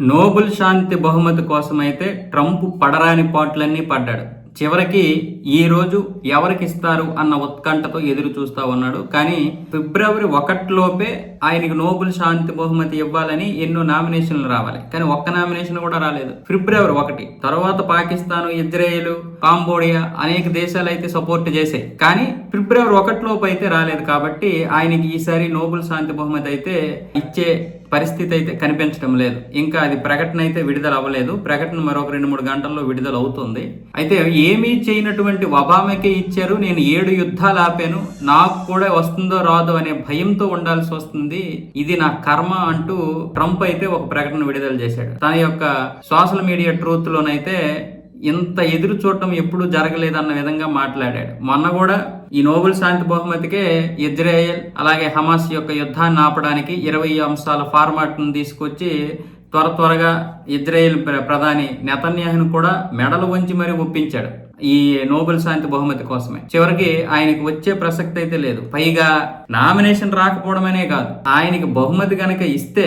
Nobel శాంతి బహుమతి కోసమైతే Trump పడరాని పాటలన్నీ పడ్డాడు చివరికి ఈ రోజు ఎవరికి ఇస్తారు అన్న ఉత్కంఠతో ఎదురు చూస్తా ఉన్నాడు. కానీ ఫిబ్రవరి ఒకటిలోపే ఆయనకి నోబెల్ శాంతి బహుమతి ఇవ్వాలని ఎన్నో నామినేషన్లు రావాలి. కానీ ఒక్క నామినేషన్ కూడా రాలేదు. ఫిబ్రవరి ఒకటి. తర్వాత పాకిస్తాన్ ఇజ్రాయేల్ కాంబోడియా అనేక దేశాలు అయితే సపోర్ట్ చేసాయి కానీ ఫిబ్రవరి ఒకటిలోపు అయితే రాలేదు కాబట్టి ఆయనకి ఈసారి నోబెల్ శాంతి బహుమతి అయితే ఇచ్చే పరిస్థితి అయితే కనిపించడం లేదు. ఇంకా అది ప్రకటన అయితే విడుదల అవ్వలేదు. ప్రకటన మరొక రెండు మూడు గంటల్లో విడుదల అవుతుంది. అయితే ఏమీ చేయనటువంటి ఒబామాకే ఇచ్చారు నేను ఏడు యుద్ధాలు ఆపాను నాకు కూడా వస్తుందో రాదో అనే భయంతో ఉండాల్సి వస్తుంది ఇది నా కర్మ అంటూ ట్రంప్ అయితే ఒక ప్రకటన విడుదల చేశాడు. తన యొక్క సోషల్ మీడియా ట్రూత్ లోనైతే ఇంత ఎదురు చూడటం ఎప్పుడూ జరగలేదన్న విధంగా మాట్లాడాడు. మొన్న కూడా ఈ నోబెల్ శాంతి బహుమతికే ఇజ్రాయెల్ అలాగే హమాస్ యొక్క యుద్ధాన్ని ఆపడానికి ఇరవై అంశాల ఫార్మాట్ను తీసుకొచ్చి త్వర త్వరగా ఇజ్రాయెల్ ప్రధాని నెతన్యాహును కూడా మెడలు వంచి మరీ ఒప్పించాడు. ఈ నోబెల్ శాంతి బహుమతి కోసమే. చివరికి ఆయనకి వచ్చే ప్రసక్తి అయితే లేదు. పైగా నామినేషన్ రాకపోవడమనే కాదు. ఆయనకి బహుమతి గనక ఇస్తే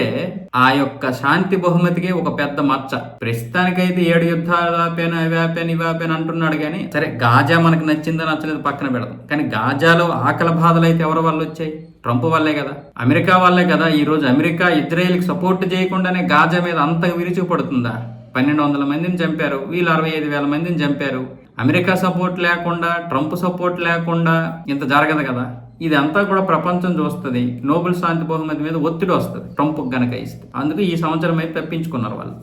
ఆ యొక్క శాంతి బహుమతికి ఒక పెద్ద మచ్చ. ప్రస్తుతానికైతే ఏడు యుద్ధాలు ఆపాను అవి ఆపాను ఇవి ఆపాను అంటున్నాడు కానీ సరే గాజా మనకు నచ్చిందా నచ్చలేదు పక్కన పెడదాం. కానీ గాజాలో ఆకలి బాధలు అయితే ఎవరి వల్ల వచ్చాయి? ట్రంప్ వల్లే కదా. అమెరికా వల్లే కదా. ఈ రోజు అమెరికా ఇజ్రాయెల్కి సపోర్ట్ చేయకుండానే గాజా మీద అంత విరుచుకుపడుతుందా? పన్నెండు వందల మందిని చంపారు. వీళ్ళు అరవై ఐదు వేల మందిని చంపారు. అమెరికా సపోర్ట్ లేకుండా ట్రంప్ సపోర్ట్ లేకుండా ఇంత జరగదు కదా. ఇదంతా కూడా ప్రపంచం చూస్తుంది. నోబెల్ శాంతి బహుమతి మీద ఒత్తిడి వస్తుంది. ట్రంప్ గనక ఇస్తే. అందుకు ఈ సంవత్సరం అయితే తప్పించుకున్నారు వాళ్ళు.